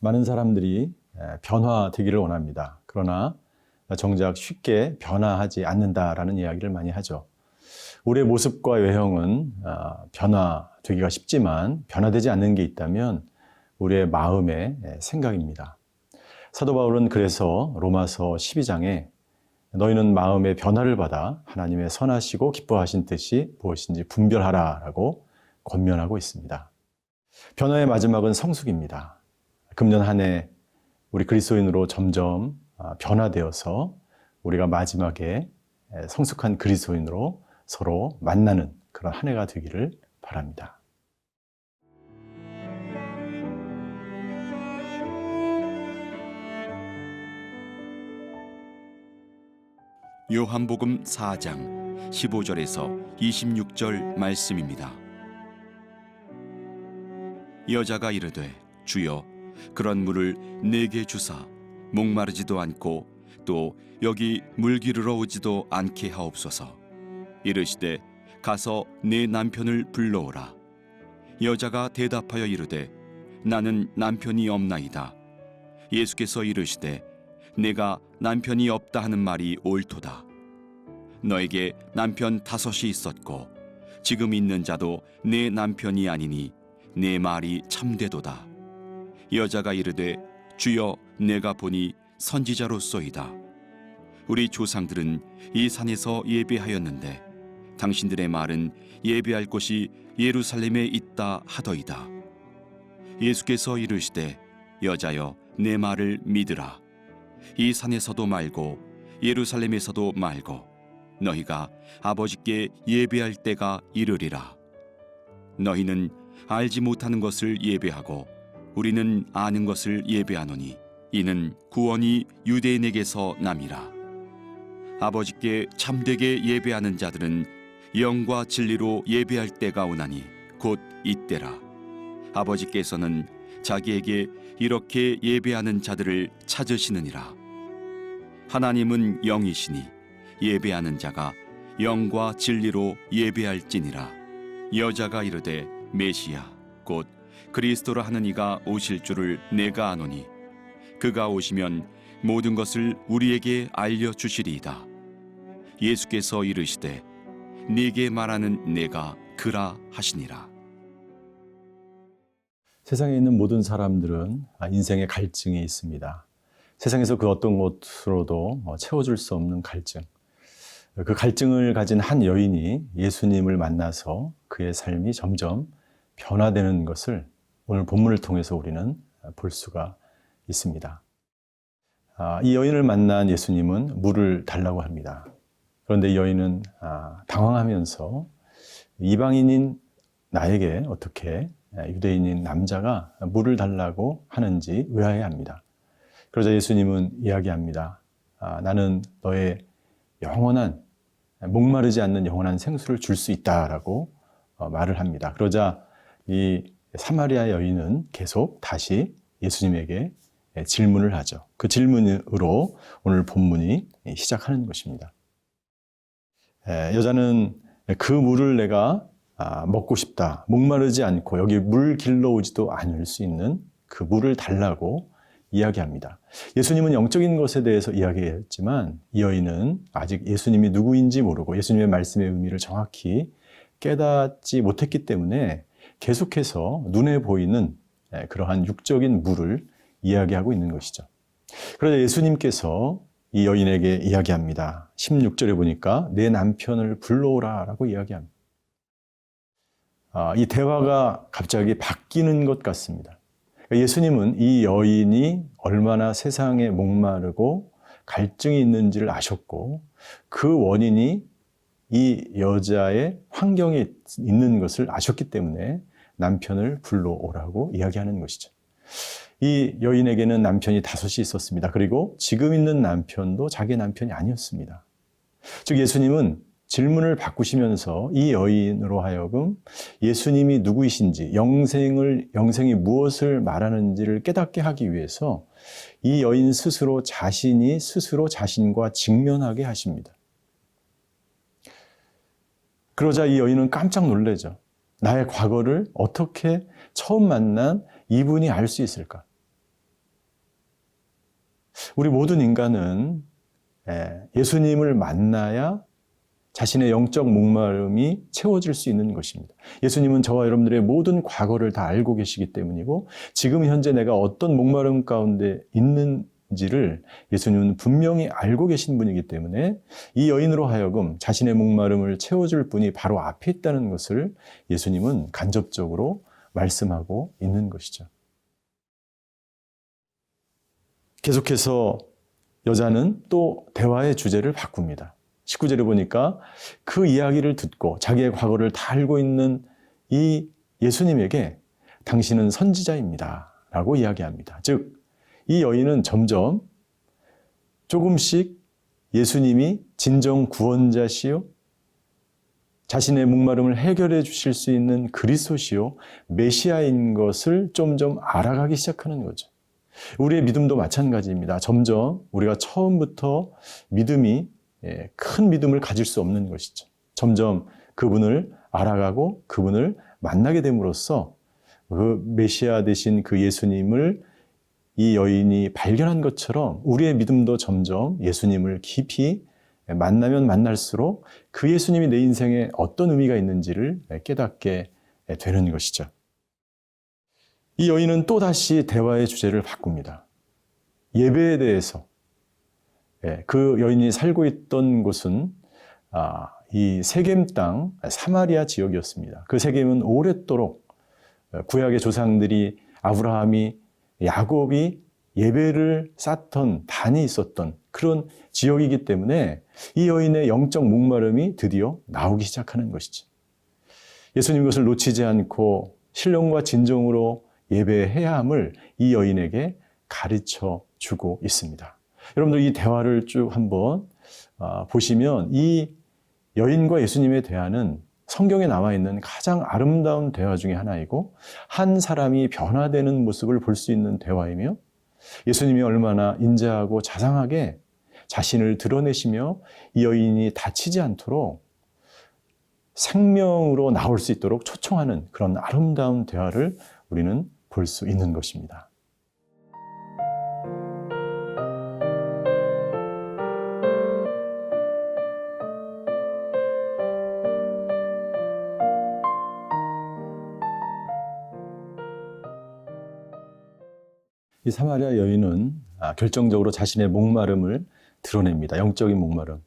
많은 사람들이 변화되기를 원합니다. 그러나 정작 쉽게 변화하지 않는다라는 이야기를 많이 하죠. 우리의 모습과 외형은 아, 변화되기가 쉽지만 변화되지 않는 게 있다면 우리의 마음의 생각입니다. 사도 바울은 그래서 로마서 12장에 너희는 마음의 변화를 받아 하나님의 선하시고 기뻐하신 뜻이 무엇인지 분별하라라고 권면하고 있습니다. 변화의 마지막은 성숙입니다. 금년 한 해 우리 그리스도인으로 점점 아, 변화되어서 우리가 마지막에 성숙한 그리스도인으로 서로 만나는 그런 한 해가 되기를 바랍니다. 요한복음 4장 15절에서 26절 말씀입니다. 여자가 이르되 주여 그런 물을 내게 주사 목마르지도 않고 또 여기 물 기르러 오지도 않게 하옵소서 이르시되 가서 내 남편을 불러오라 여자가 대답하여 이르되 나는 남편이 없나이다 예수께서 이르시되 내가 남편이 없다 하는 말이 옳도다. 너에게 남편 다섯이 있었고 지금 있는 자도 내 남편이 아니니 내 말이 참되도다. 여자가 이르되 주여 내가 보니 선지자로소이다. 우리 조상들은 이 산에서 예배하였는데 당신들의 말은 예배할 곳이 예루살렘에 있다 하더이다. 예수께서 이르시되 여자여 내 말을 믿으라. 이 산에서도 말고 예루살렘에서도 말고 너희가 아버지께 예배할 때가 이르리라. 너희는 알지 못하는 것을 예배하고 우리는 아는 것을 예배하노니 이는 구원이 유대인에게서 남이라. 아버지께 참되게 예배하는 자들은 영과 진리로 예배할 때가 오나니 곧 이때라. 아버지께서는 자기에게 이렇게 예배하는 자들을 찾으시느니라. 하나님은 영이시니 예배하는 자가 영과 진리로 예배할지니라. 여자가 이르되 메시아 곧 그리스도라 하는 이가 오실 줄을 내가 아노니 그가 오시면 모든 것을 우리에게 알려 주시리이다. 예수께서 이르시되 네게 말하는 내가 그라 하시니라. 세상에 있는 모든 사람들은 인생의 갈증이 있습니다. 세상에서 그 어떤 것으로도 채워줄 수 없는 갈증. 그 갈증을 가진 한 여인이 예수님을 만나서 그의 삶이 점점 변화되는 것을 오늘 본문을 통해서 우리는 볼 수가 있습니다. 아, 이 여인을 만난 예수님은 물을 달라고 합니다. 그런데 이 여인은 아, 당황하면서 이방인인 나에게 어떻게 유대인인 남자가 물을 달라고 하는지 의아해 합니다. 그러자 예수님은 이야기합니다. 아, 나는 너의 영원한 목마르지 않는 영원한 생수를 줄 수 있다라고 어, 말을 합니다. 그러자 이 사마리아 여인은 계속 다시 예수님에게 질문을 하죠. 그 질문으로 오늘 본문이 시작하는 것입니다. 여자는 그 물을 내가 아, 먹고 싶다. 목마르지 않고 여기 물 길러오지도 않을 수 있는 그 물을 달라고 이야기합니다. 예수님은 영적인 것에 대해서 이야기했지만 이 여인은 아직 예수님이 누구인지 모르고 예수님의 말씀의 의미를 정확히 깨닫지 못했기 때문에 계속해서 눈에 보이는 그러한 육적인 물을 이야기하고 있는 것이죠. 그러자 예수님께서 이 여인에게 이야기합니다. 16절에 보니까 내 남편을 불러오라 라고 이야기합니다. 아, 이 대화가 갑자기 바뀌는 것 같습니다. 그러니까 예수님은 이 여인이 얼마나 세상에 목마르고 갈증이 있는지를 아셨고 그 원인이 이 여자의 환경에 있는 것을 아셨기 때문에 남편을 불러오라고 이야기하는 것이죠. 이 여인에게는 남편이 다섯이 있었습니다. 그리고 지금 있는 남편도 자기 남편이 아니었습니다. 즉 예수님은 질문을 바꾸시면서 이 여인으로 하여금 예수님이 누구이신지, 영생을, 영생이 무엇을 말하는지를 깨닫게 하기 위해서 이 여인 스스로 자신이 스스로 자신과 직면하게 하십니다. 그러자 이 여인은 깜짝 놀래죠. 나의 과거를 어떻게 처음 만난 이분이 알 수 있을까? 우리 모든 인간은 예, 예수님을 만나야 자신의 영적 목마름이 채워질 수 있는 것입니다. 예수님은 저와 여러분들의 모든 과거를 다 알고 계시기 때문이고 지금 현재 내가 어떤 목마름 가운데 있는 지를 예수님은 분명히 알고 계신 분이기 때문에 이 여인으로 하여금 자신의 목마름을 채워줄 분이 바로 앞에 있다는 것을 예수님은 간접적으로 말씀하고 있는 것이죠. 계속해서 여자는 또 대화의 주제를 바꿉니다. 19절에 보니까 그 이야기를 듣고 자기의 과거를 다 알고 있는 이 예수님에게 당신은 선지자입니다. 라고 이야기합니다. 즉, 이 여인은 점점 조금씩 예수님이 진정 구원자시요, 자신의 목마름을 해결해 주실 수 있는 그리스도시요, 메시아인 것을 점점 알아가기 시작하는 거죠. 우리의 믿음도 마찬가지입니다. 점점 우리가 처음부터 믿음이 예, 큰 믿음을 가질 수 없는 것이죠. 점점 그분을 알아가고 그분을 만나게 됨으로써 그 메시아 되신 그 예수님을 이 여인이 발견한 것처럼 우리의 믿음도 점점 예수님을 깊이 만나면 만날수록 그 예수님이 내 인생에 어떤 의미가 있는지를 깨닫게 되는 것이죠. 이 여인은 또다시 대화의 주제를 바꿉니다. 예배에 대해서. 예, 그 여인이 살고 있던 곳은 아, 이 세겜 땅 사마리아 지역이었습니다. 그 세겜은 오랫도록 구약의 조상들이 아브라함이 야곱이 예배를 쌓던 단이 있었던 그런 지역이기 때문에 이 여인의 영적 목마름이 드디어 나오기 시작하는 것이죠. 예수님 것을 놓치지 않고 신령과 진정으로 예배해야 함을 이 여인에게 가르쳐 주고 있습니다. 여러분들 이 대화를 쭉 한번 아, 보시면 이 여인과 예수님의 대화는 성경에 나와 있는 가장 아름다운 대화 중의 하나이고 한 사람이 변화되는 모습을 볼 수 있는 대화이며 예수님이 얼마나 인자하고 자상하게 자신을 드러내시며 이 여인이 다치지 않도록 생명으로 나올 수 있도록 초청하는 그런 아름다운 대화를 우리는 볼 수 있는 것입니다. 이 사마리아 여인은 아, 결정적으로 자신의 목마름을 드러냅니다. 영적인 목마름.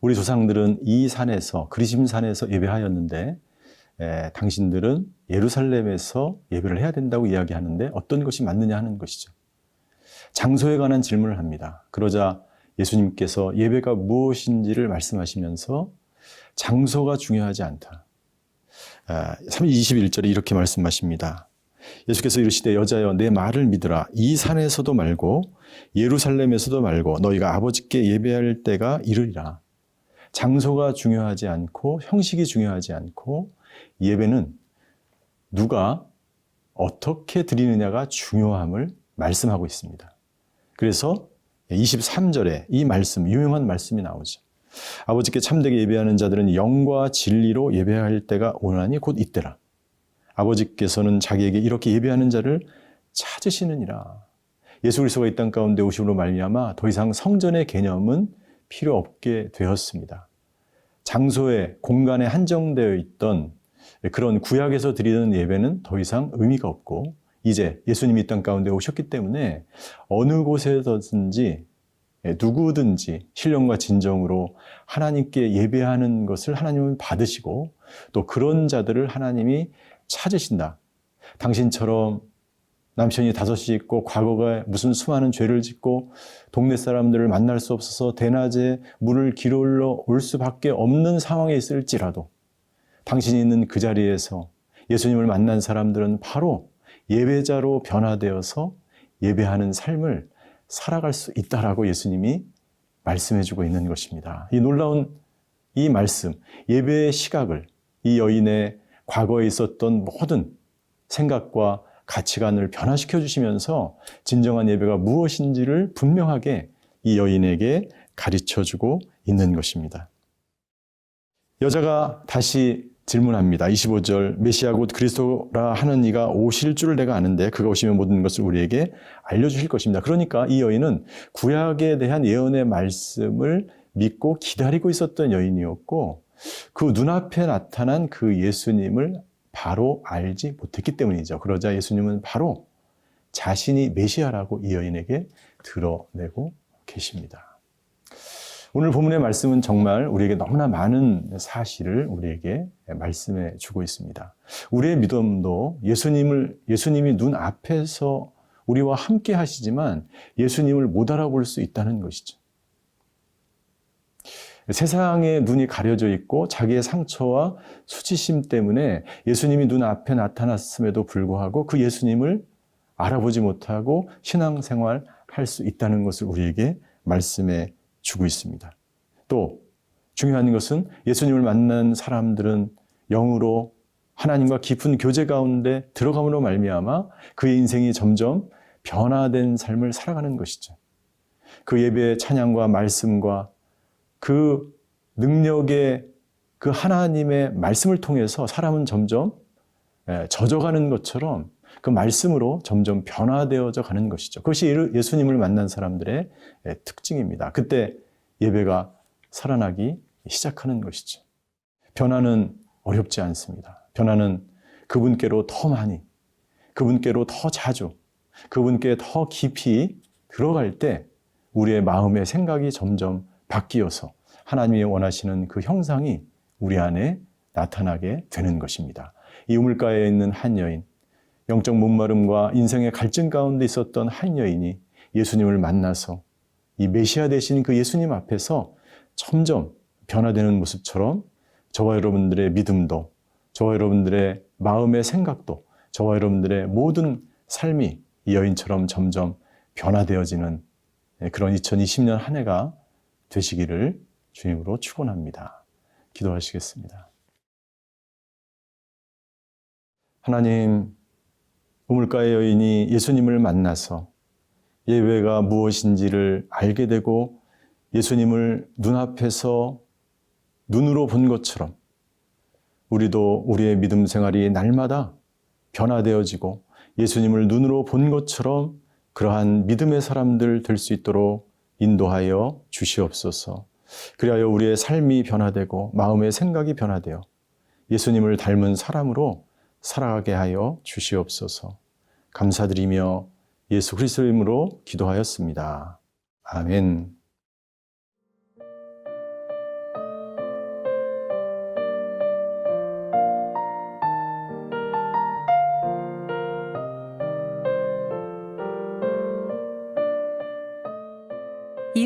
우리 조상들은 이 산에서 그리심 산에서 예배하였는데 에, 당신들은 예루살렘에서 예배를 해야 된다고 이야기하는데 어떤 것이 맞느냐 하는 것이죠. 장소에 관한 질문을 합니다. 그러자 예수님께서 예배가 무엇인지를 말씀하시면서 장소가 중요하지 않다. 아, 21절에 이렇게 말씀하십니다. 예수께서 이르시되 여자여 내 말을 믿으라 이 산에서도 말고 예루살렘에서도 말고 너희가 아버지께 예배할 때가 이르리라. 장소가 중요하지 않고 형식이 중요하지 않고 예배는 누가 어떻게 드리느냐가 중요함을 말씀하고 있습니다. 그래서 23절에 이 말씀, 유명한 말씀이 나오죠. 아버지께 참되게 예배하는 자들은 영과 진리로 예배할 때가 오나니 곧 이때라. 아버지께서는 자기에게 이렇게 예배하는 자를 찾으시느니라. 예수 그리스도가 이 땅 가운데 오심으로 말미암아 더 이상 성전의 개념은 필요 없게 되었습니다. 장소에 공간에 한정되어 있던 그런 구약에서 드리는 예배는 더 이상 의미가 없고 이제 예수님이 이 땅 가운데 오셨기 때문에 어느 곳에서든지 누구든지 신령과 진정으로 하나님께 예배하는 것을 하나님은 받으시고 또 그런 자들을 하나님이 찾으신다. 당신처럼 남편이 다섯이 있고 과거가 무슨 수많은 죄를 짓고 동네 사람들을 만날 수 없어서 대낮에 물을 기울러 올 수밖에 없는 상황에 있을지라도 당신이 있는 그 자리에서 예수님을 만난 사람들은 바로 예배자로 변화되어서 예배하는 삶을 살아갈 수 있다라고 예수님이 말씀해 주고 있는 것입니다. 이 놀라운 이 말씀, 예배의 시각을 이 여인의 과거에 있었던 모든 생각과 가치관을 변화시켜 주시면서 진정한 예배가 무엇인지를 분명하게 이 여인에게 가르쳐 주고 있는 것입니다. 여자가 다시 질문합니다. 25절 메시아 곧 그리스도라 하는 이가 오실 줄 내가 아는데 그가 오시면 모든 것을 우리에게 알려주실 것입니다. 그러니까 이 여인은 구약에 대한 예언의 말씀을 믿고 기다리고 있었던 여인이었고 그 눈앞에 나타난 그 예수님을 바로 알지 못했기 때문이죠. 그러자 예수님은 바로 자신이 메시아라고 이 여인에게 드러내고 계십니다. 오늘 본문의 말씀은 정말 우리에게 너무나 많은 사실을 우리에게 말씀해 주고 있습니다. 우리의 믿음도 예수님을, 예수님이 눈 앞에서 우리와 함께 하시지만 예수님을 못 알아볼 수 있다는 것이죠. 세상의 눈이 가려져 있고 자기의 상처와 수치심 때문에 예수님이 눈 앞에 나타났음에도 불구하고 그 예수님을 알아보지 못하고 신앙생활 할 수 있다는 것을 우리에게 말씀해 주고 있습니다. 또 중요한 것은 예수님을 만난 사람들은 영으로 하나님과 깊은 교제 가운데 들어감으로 말미암아 그의 인생이 점점 변화된 삶을 살아가는 것이죠. 그 예배의 찬양과 말씀과 그 능력의 그 하나님의 말씀을 통해서 사람은 점점 예, 젖어가는 것처럼 그 말씀으로 점점 변화되어져 가는 것이죠. 그것이 예수님을 만난 사람들의 예, 특징입니다. 그때 예배가 살아나기 시작하는 것이죠. 변화는 어렵지 않습니다. 변화는 그분께로 더 많이, 그분께로 더 자주, 그분께 더 깊이 들어갈 때 우리의 마음의 생각이 점점 바뀌어서 하나님이 원하시는 그 형상이 우리 안에 나타나게 되는 것입니다. 이 우물가에 있는 한 여인, 영적 목마름과 인생의 갈증 가운데 있었던 한 여인이 예수님을 만나서 이 메시아 되신 그 예수님 앞에서 점점 변화되는 모습처럼 저와 여러분들의 믿음도, 저와 여러분들의 마음의 생각도, 저와 여러분들의 모든 삶이 이 여인처럼 점점 변화되어지는 그런 2020년 한 해가 되시기를 주님으로 축원합니다. 기도하시겠습니다. 하나님, 우물가의 여인이 예수님을 만나서 예배가 무엇인지를 알게 되고 예수님을 눈앞에서 눈으로 본 것처럼 우리도 우리의 믿음 생활이 날마다 변화되어지고 예수님을 눈으로 본 것처럼 그러한 믿음의 사람들 될 수 있도록 인도하여 주시옵소서. 그리하여 우리의 삶이 변화되고 마음의 생각이 변화되어 예수님을 닮은 사람으로 살아가게 하여 주시옵소서. 감사드리며 예수 그리스도 이름으로 기도하였습니다. 아멘.